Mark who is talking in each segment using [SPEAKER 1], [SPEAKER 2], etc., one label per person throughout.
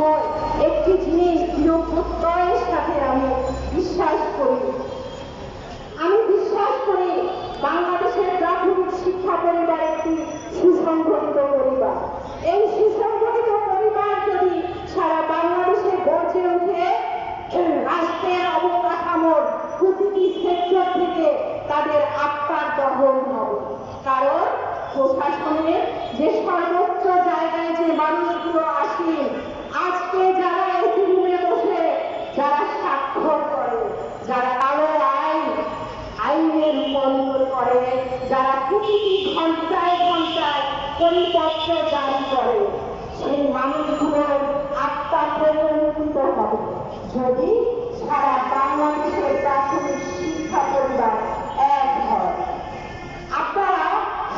[SPEAKER 1] সময় একটি জিনিস দৃঢ় সাথে আমি বিশ্বাস করি। আমি বিশ্বাস করি বাংলাদেশের প্রাথমিক শিক্ষা পরিবার একটি সুসংগঠিত পরিবার। এই সুসংগঠিত পরিবার যদি সারা বাংলাদেশে গড়ে ওঠে, রাষ্ট্রের অবকাঠামোর প্রতিটি সেক্টর থেকে তাদের আত্মার দহন হবে। কারণ প্রশাসনের যে সর্বোচ্চ জায়গায় যে মানুষগুলো আসেন আজকে যারা এসি রুমে বসে যারা স্বাক্ষর করে যারা কালো আইন আইনের রূপান্তর করে যারা প্রতিটি ঘন্টায় ঘন্টায় জারি করে, সেই মানুষগুলোর আত্মা হবে। যদি সারা বাংলাদেশের প্রাথমিক শিক্ষা পরিবার এক হয়, আপনারা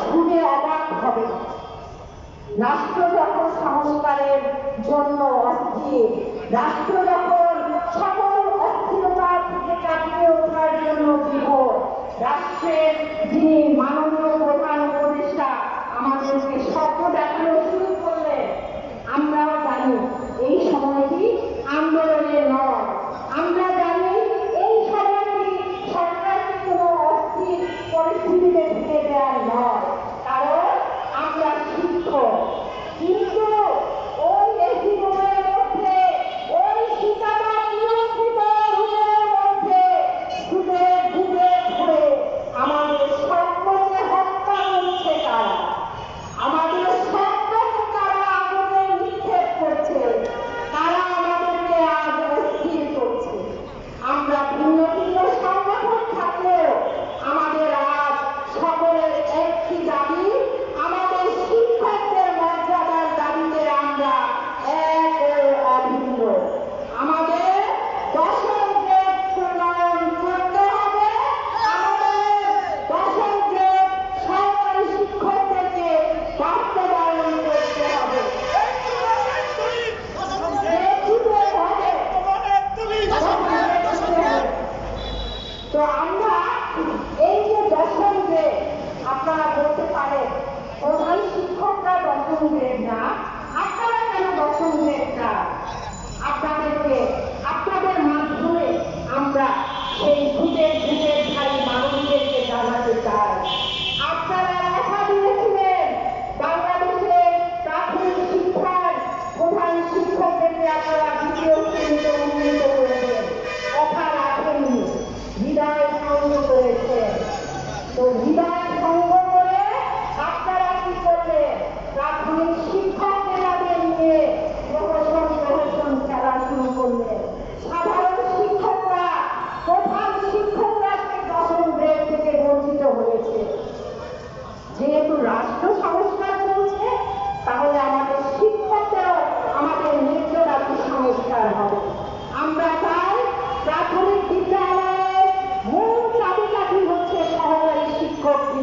[SPEAKER 1] শুনে অবাক হবে রাষ্ট্র যখন সংস্কারের জন্য অস্থির, রাষ্ট্র তো আমরা এই যে দশম গ্রেড আপনারা বলতে পারেন প্রধান শিক্ষকরা দশম গ্রেড না so 般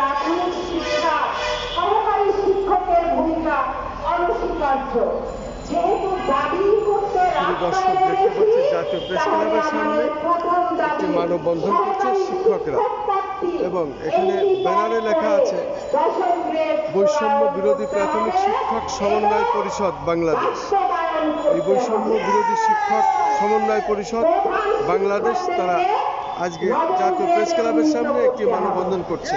[SPEAKER 1] প্রাথমিক শিক্ষা সহকারী শিক্ষকের ভূমিকা অনস্বীকার্য। যেহেতু দাবি করতে
[SPEAKER 2] দর্শক দেখতে পাচ্ছি জাতীয় প্রেস ক্লাবের সামনে একটি মানববন্ধন করছে শিক্ষকরা। এবং এখানে ব্যানারে লেখা আছে বৈষম্য বিরোধী প্রাথমিক শিক্ষক সমন্বয় পরিষদ বাংলাদেশ। এই বৈষম্য বিরোধী শিক্ষক সমন্বয় পরিষদ বাংলাদেশ তারা আজকে জাতীয় প্রেস ক্লাবের সামনে একটি মানববন্ধন করছে।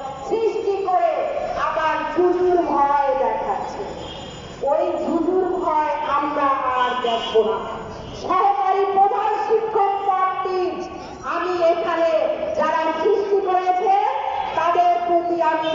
[SPEAKER 1] সৃষ্টি করে আবার ঝুঁঝুর ভয় দেখাচ্ছে। ওই ঝুঁঝুর ভয় আমরা আর দেখব না। সহকারী প্রধান শিক্ষক পদটি আমি এখানে যারা সৃষ্টি করেছে, তাদের প্রতি আমি